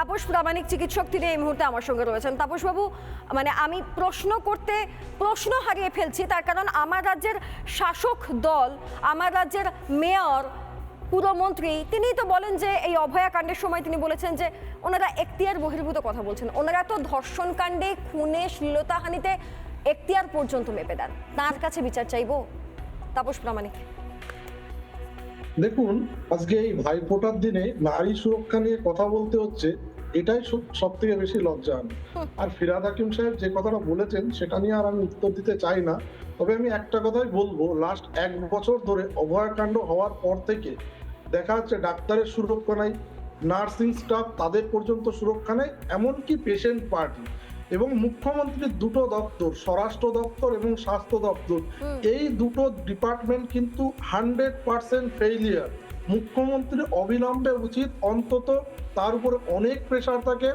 তাপস প্রামাণিক চিকিৎসক তিনি এই মুহূর্তে আমার সঙ্গে রয়েছেন। তাপসবাবু মানে আমি প্রশ্ন করতে, প্রশ্ন হারিয়ে ফেলছি, তার কারণ আমার রাজ্যের শাসক দল, আমার রাজ্যের মেয়র, পুরমন্ত্রী তিনি তো বলেন যে এই অভয়াকাণ্ডের সময় তিনি বলেছেন যে ওনারা এখতিয়ার বহির্ভূত কথা বলছেন। ওনারা তো ধর্ষণ কাণ্ডে খুনে, শ্লীলতাহানিতে এখতিয়ার পর্যন্ত মেপে দেন। তার কাছে বিচার চাইব? তাপস প্রামাণিক। দেখুন, আজকে এই ভাইফোঁটার দিনে নারী সুরক্ষা নিয়ে কথা বলতে হচ্ছে, এটাই সব থেকে বেশি লজ্জা আর ফিরাদ হাকিম সাহেব যে কথাটা বলেছেন, সেটা নিয়ে আর আমি উত্তর দিতে চাই না। তবে আমি একটা কথাই বলব লাস্ট এক বছর ধরে অভয়াকাণ্ড হওয়ার পর থেকে দেখা যাচ্ছে ডাক্তারের সুরক্ষা নাই নার্সিং স্টাফ তাদের পর্যন্ত সুরক্ষা নেই, এমনকি পেশেন্ট পার্টি এবং মুখ্যমন্ত্রীর দুটো দপ্তর স্বরাষ্ট্র দপ্তর এবং স্বাস্থ্য দপ্তর। এই দুটো ডিপার্টমেন্ট কিন্তু হান্ড্রেড পার্সেন্ট ফেইলিয়ার। মুখ্যমন্ত্রীর অবিলম্বে উচিত অন্তত তার উপরে অনেক প্রেশার থাকে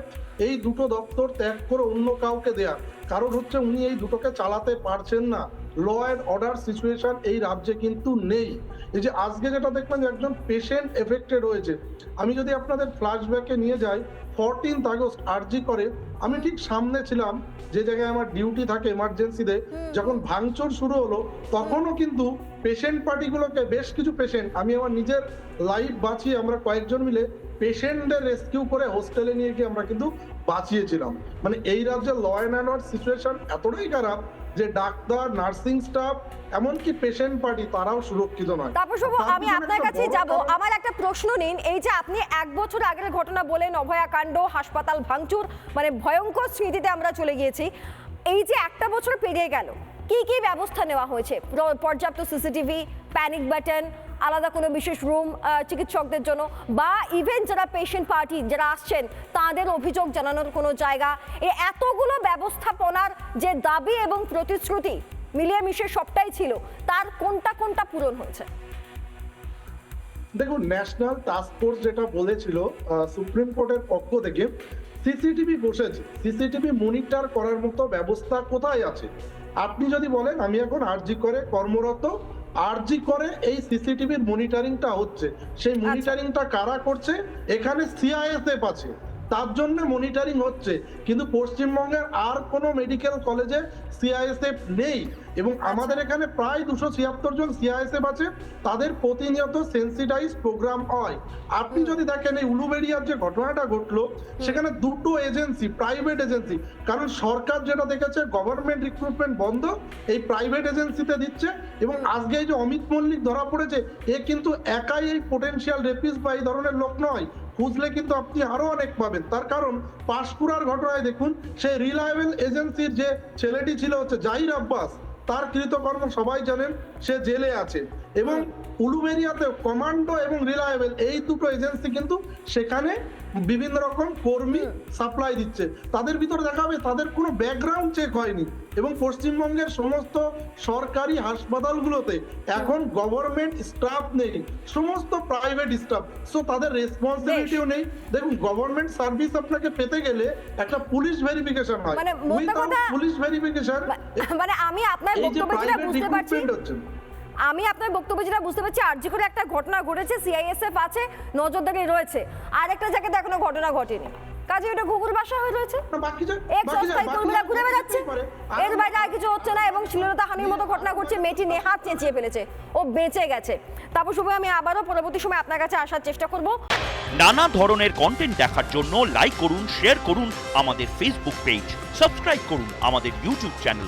এই দুটো দপ্তর ত্যাগ করে অন্য কাউকে দেয়া। কারণ হচ্ছে উনি এই দুটোকে চালাতে পারছেন না। ল অ্যান্ড অর্ডার সিচুয়েশন এই রাজ্যে কিন্তু নেই। এই যে আজকে যেটা দেখলাম যে একজন পেশেন্ট এফেক্টেড হয়েছে। আমি যদি আপনাদের ফ্ল্যাশব্যাকে নিয়ে যাই ফোরটিন্থ আগস্ট আরজি করে আমি ঠিক সামনে ছিলাম যে জায়গায় আমার ডিউটি থাকে এমার্জেন্সিতে যখন ভাঙচুর শুরু হলো তখনও কিন্তু পেশেন্ট পার্টিগুলোকে বেশ কিছু পেশেন্ট আমি আমার নিজের লাইফ বাঁচিয়ে আমরা কয়েকজন মিলে পেশেন্টদের রেস্কিউ করে হোস্টেলে নিয়ে গিয়ে আমরা কিন্তু বাঁচিয়েছিলাম। মানে এই রাজ্যের ল অ্যান্ড অর্ডার সিচুয়েশন এতটাই খারাপ যে ডাক্তার নার্সিং স্টাফ এমনকি পেশেন্ট পার্টি তারাও সুরক্ষিত নয়। তারপর শুভ আমি আপনার কাছে যাব। আমার একটা প্রশ্ন নিন। এই যে আপনি এক বছর আগের ঘটনা বলেন অভয়াকাণ্ড হাসপাতাল ভাঙচুর মানে ভয়ঙ্কর স্মৃতিতে আমরা চলে গিয়েছি। এই যে একটা বছর পেরিয়ে গেল কি কি ব্যবস্থা নেওয়া হয়েছে? পর্যাপ্ত সিসিটিভি প্যানিক বাটন আলাদা কোনো বিশেষ রুম চিকিৎসকদের জন্য বা ইভেন যারা পেশেন্ট পার্টি যারা আসছেন, তাদের অভিযোগ জানানোর কোনো জায়গা। এ এতগুলো ব্যবস্থাপনার যে দাবি এবং প্রতিশ্রুতি মিলিয়ে মিশে সবটাই ছিল, তার কোনটা কোনটা পূরণ হয়েছে? দেখুন ন্যাশনাল টাস্ক ফোর্স যেটা বলেছিল সুপ্রিম কোর্টের পক্ষ থেকে সিসিটিভি বসেছে সিসিটিভি মনিটর করার মতো ব্যবস্থা কোথায় আছে? আপনি যদি বলেন, আমি এখন আরজি করে কর্মরত আরজি করে এই সিসিটিভির মনিটরিংটা হচ্ছে। সেই মনিটরিংটা কারা করছে? এখানে সিআইএসএফ আছে। তার জন্য মনিটরিং হচ্ছে। কিন্তু পশ্চিমবঙ্গের আর কোনো মেডিকেল কলেজে সিআইএসএফ নেই। এবং আমাদের এখানে প্রায় দুশো ছিয়াত্তর জন সিআইএসএফ আছে। তাদের প্রতিনিয়ত সেন্সিটাইজ প্রোগ্রাম হয়। আপনি যদি দেখেন এই উলুবেড়িয়ার যে ঘটনাটা ঘটলো সেখানে দুটো এজেন্সি প্রাইভেট এজেন্সি কারণ সরকার যেটা দেখেছে গভর্নমেন্ট রিক্রুটমেন্ট বন্ধ এই প্রাইভেট এজেন্সিতে দিচ্ছে। এবং আজকে এই যে অমিত মল্লিক ধরা পড়েছে এ কিন্তু একাই এই পোটেনশিয়াল রেপিস বা এই ধরনের লোক নয়। খুঁজলে কিন্তু আপনি আরও অনেক পাবেন। তার কারণ পাশপুরার ঘটনায় দেখুন, সেই রিলায়েবল এজেন্সির যে ছেলেটি ছিল হচ্ছে জাহির আব্বাস, তার কৃতকর্ম সবাই জানেন, সে জেলে আছে। এবং উলুবেরিয়াতে কমান্ডো এবং রিলায়েবল এই দুটো এজেন্সি কিন্তু সেখানে বিভিন্ন রকম কর্মী সাপ্লাই দিচ্ছে। তাদের ভিতরে দেখা হবে তাদের কোনো ব্যাকগ্রাউন্ড চেক হয়নি এবং পশ্চিমবঙ্গের সমস্ত সরকারি হাসপাতালগুলোতে এখন গভর্নমেন্ট স্টাফ নেই সমস্ত প্রাইভেট স্টাফ সো তাদের রেসপন্সিবিলিটিও নেই। দেখুন গভর্নমেন্ট সার্ভিস আপনাকে পেতে গেলে একটা পুলিশ ভেরিফিকেশন হয়। মানে পুলিশ ভেরিফিকেশন মানে আমি আপনার বক্তব্য বুঝতে পারছি আমি আপনার বক্তব্য যেটা বুঝতে পারছি আরজি করে একটা ঘটনা ঘটেছে সিআইএসএফ আছে নজরদারি রয়েছে। আর একটা জায়গাতে এখনও ঘটনা ঘটেনি। কাজে এটা ঘুঘুর বাসা হয়ে রয়েছে? ঘুরে বেড়াচ্ছে। এর বাইরে আর কিছু হচ্ছে না এবং শ্লীলতা হানির মতো ঘটনা ঘটছে মেয়েটি নেহাত চেঁচিয়ে ফেলেছে। ও বেঁচে গেছে। তারপর শুভ আমি আবারও পরবর্তী সময় আপনার কাছে আসার চেষ্টা করব। নানা ধরনের কন্টেন্ট দেখার জন্য লাইক করুন শেয়ার করুন আমাদের ফেসবুক পেজ সাবস্ক্রাইব করুন আমাদের ইউটিউব চ্যানেল